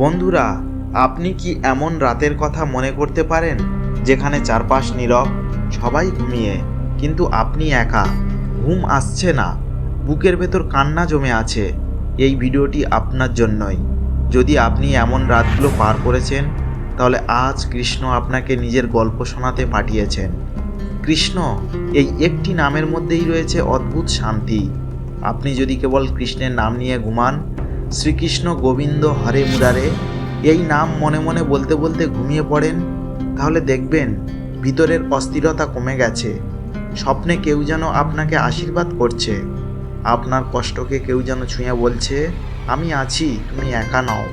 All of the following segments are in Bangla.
বন্ধুরা, আপনি কি এমন রাতের কথা মনে করতে পারেন যেখানে চারপাশ নীরব? সবাই ঘুমিয়ে, কিন্তু আপনি একা। ঘুম আসছে না। বুকের ভেতর কান্না জমে আছে। এই ভিডিওটি আপনার জন্যই। যদি আপনি এমন রাতগুলো পার করেছেন, তাহলে আজ কৃষ্ণ আপনাকে নিজের গল্প শোনাতে পাঠিয়েছেন। কৃষ্ণ, এই একটি নামের মধ্যেই রয়েছে অদ্ভুত শান্তি। আপনি যদি কেবল কৃষ্ণের নাম নিয়ে ঘুমান শ্রীকৃষ্ণ গোবিন্দ হরে মুরারে, এই নাম মনে মনে বলতে বলতে ঘুমিয়ে পড়েন। তাহলে দেখবেন, ভিতরের অস্থিরতা কমে গেছে। স্বপ্নে কেউ যেন আপনাকে আশীর্বাদ করছে। আপনার কষ্টকে কেউ যেন ছুঁয়ে বলছে, আমি আছি, তুমি একা নও।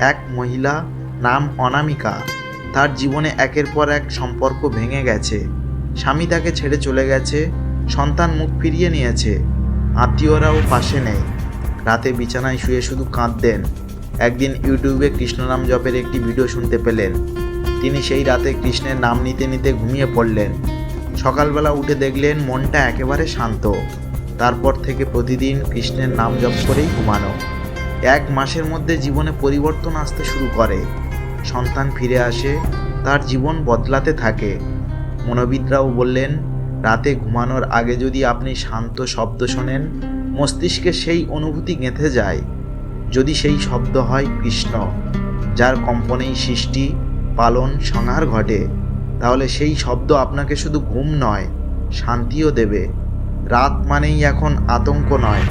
এক মহিলা নাম অনামিকা, তার জীবনে একের পর এক সম্পর্ক ভেঙে গেছে। স্বামী তাকে ছেড়ে চলে গেছে, সন্তান মুখ ফিরিয়ে নিয়েছে। আত্মীয়রাও পাশে নেই। রাতে বিছানায় শুয়ে শুধু কাঁদতেন। একদিন ইউটিউবে কৃষ্ণনাম জপের একটি ভিডিও শুনতে পেলেন। তিনি সেই রাতে কৃষ্ণের নাম নিতে নিতে ঘুমিয়ে পড়লেন। সকালবেলা উঠে দেখলেন মনটা একেবারে শান্ত। তারপর থেকে প্রতিদিন কৃষ্ণের নাম জপ করেই ঘুমানো। এক মাসের মধ্যে জীবনে পরিবর্তন আসতে শুরু করে। সন্তান ফিরে আসে, তার জীবন বদলাতে থাকে। মনোবিদরাও বললেন, রাতে ঘুমানোর আগে যদি আপনি শান্ত শব্দ শোনেন মস্তিষ্কে সেই অনুভূতি গেঁথে যায় যদি সেই শব্দ হয় কৃষ্ণ, যার কম্পনেই সৃষ্টি, পালন, সংহার ঘটে, তাহলে সেই শব্দ আপনাকে শুধু ঘুম নয়, শান্তিও দেবে। রাত মানেই এখন আতঙ্ক নয়,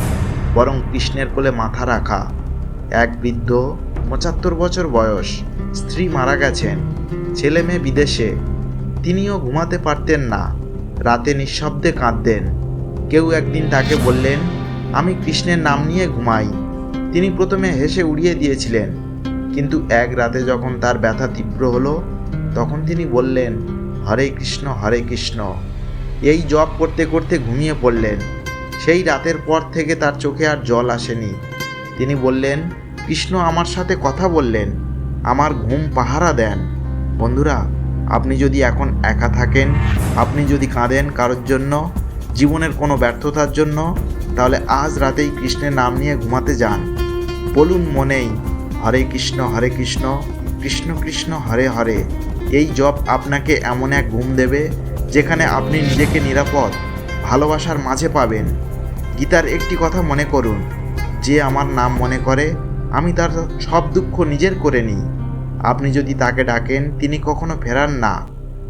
বরং কৃষ্ণের কোলে মাথা রাখা। এক বৃদ্ধ, পঁচাত্তর বছর বয়স, স্ত্রী মারা গেছেন, ছেলে মেয়ে বিদেশে। তিনিও ঘুমাতে পারতেন না, রাতে নিঃশব্দে কাঁদতেন। কেউ একদিন তাকে বললেন আমি কৃষ্ণের নাম নিয়ে ঘুমাই। তিনি প্রথমে হেসে উড়িয়ে দিয়েছিলেন। কিন্তু এক রাতে যখন তার ব্যথা তীব্র হলো, তখন তিনি বললেন, হরে কৃষ্ণ হরে কৃষ্ণ। এই জপ করতে করতে ঘুমিয়ে পড়লেন। সেই রাতের পর থেকে তার চোখে আর জল আসেনি। তিনি বললেন, কৃষ্ণ আমার সাথে কথা বললেন। আমার ঘুম পাহারা দেন। বন্ধুরা, আপনি যদি এখন একা থাকেন, আপনি যদি কাঁদেন কারোর জন্য, জীবনের কোনো ব্যর্থতার জন্য তাহলে আজ রাতেই কৃষ্ণের নাম নিয়ে ঘুমাতে যান। বলুন মনেই, হরে কৃষ্ণ হরে কৃষ্ণ কৃষ্ণ কৃষ্ণ, হরে হরে। এই জপ আপনাকে এমন এক ঘুম দেবে, যেখানে আপনি নিজেকে নিরাপদ, ভালোবাসার মাঝে পাবেন। গীতার একটি কথা মনে করুন, যে আমার নাম মনে করে, আমি তার সব দুঃখ নিজের করে নিই। আপনি যদি তাকে ডাকেন, তিনি কখনো ফেরান না।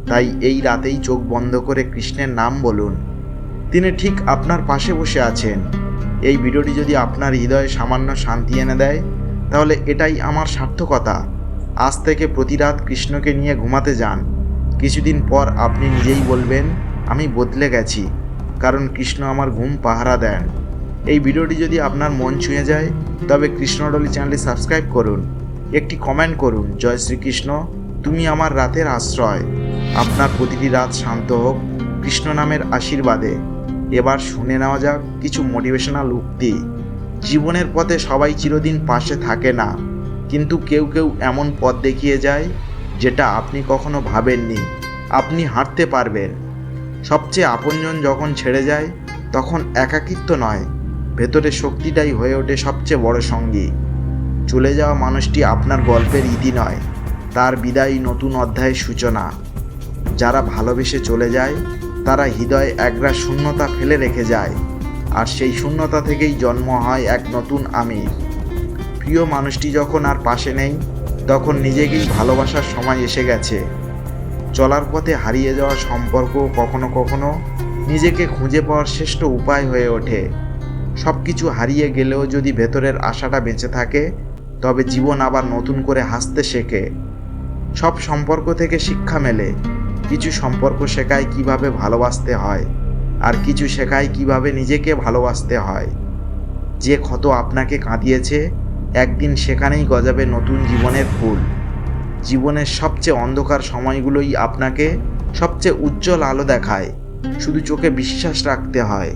তাই এই রাতেই চোখ বন্ধ করে কৃষ্ণের নাম বলুন। তিনি ঠিক আপনার পাশে বসে আছেন। এই ভিডিওটি যদি আপনার হৃদয়ে সামান্য শান্তি এনে দেয়, তাহলে এটাই আমার সার্থকতা। আজ থেকে প্রতি রাত কৃষ্ণকে নিয়ে ঘুমাতে যান। কিছুদিন পর আপনি নিজেই বলবেন, আমি বদলে গেছি, কারণ কৃষ্ণ আমার ঘুম পাহারা দেন। এই ভিডিওটি যদি আপনার মন ছুঁয়ে যায়, তবে কৃষ্ণডলি চ্যানেলটি সাবস্ক্রাইব করুন। একটি কমেন্ট করুন, জয় শ্রীকৃষ্ণ, তুমি আমার রাতের আশ্রয়। আপনার প্রতিটি রাত শান্ত হোক, কৃষ্ণ নামের আশীর্বাদে। এবার শুনে নেওয়া যাক কিছু মোটিভেশনাল উক্তি। জীবনের পথে সবাই চিরদিন পাশে থাকে না, কিন্তু কেউ কেউ এমন পথ দেখিয়ে যায় যেটা আপনি কখনো ভাবেননি, আপনি হাঁটতে পারবেন। সবচেয়ে আপনজন যখন ছেড়ে যায়, তখন একাকিত্ব নয়, ভেতরে শক্তিটাই হয়ে ওঠে সবচেয়ে বড় সঙ্গী। চলে যাওয়া মানুষটি আপনার গল্পের ইতি নয়, তার বিদায়ী নতুন অধ্যায়ের সূচনা। যারা ভালোবেসে চলে যায় তারা হৃদয়ে একরা শূন্যতা ফেলে রেখে যায়। আর সেই শূন্যতা থেকেই জন্ম হয় এক নতুন আমি প্রিয় মানুষটি যখন আর পাশে নেই, তখন নিজেকেই ভালোবাসার সময় এসে গেছে। চলার পথে হারিয়ে যাওয়া সম্পর্ক কখনো কখনো নিজেকে খুঁজে পাওয়ার শ্রেষ্ঠ উপায় হয়ে ওঠে। সব কিছু হারিয়ে গেলেও যদি ভেতরের আশাটা বেঁচে থাকে, তবে জীবন আবার নতুন করে হাসতে শেখে। সব সম্পর্ক থেকে শিক্ষা মেলে। কিছু সম্পর্ক শেখায় কীভাবে ভালোবাসতে হয়, আর কিছু শেখায় কীভাবে নিজেকে ভালোবাসতে হয়। যে ক্ষত আপনাকে কাঁদিয়েছে, একদিন সেখানেই গজাবে নতুন জীবনের ফুল। জীবনের সবচেয়ে অন্ধকার সময়গুলোই আপনাকে সবচেয়ে উজ্জ্বল আলো দেখায়। শুধু চোখে বিশ্বাস রাখতে হয়।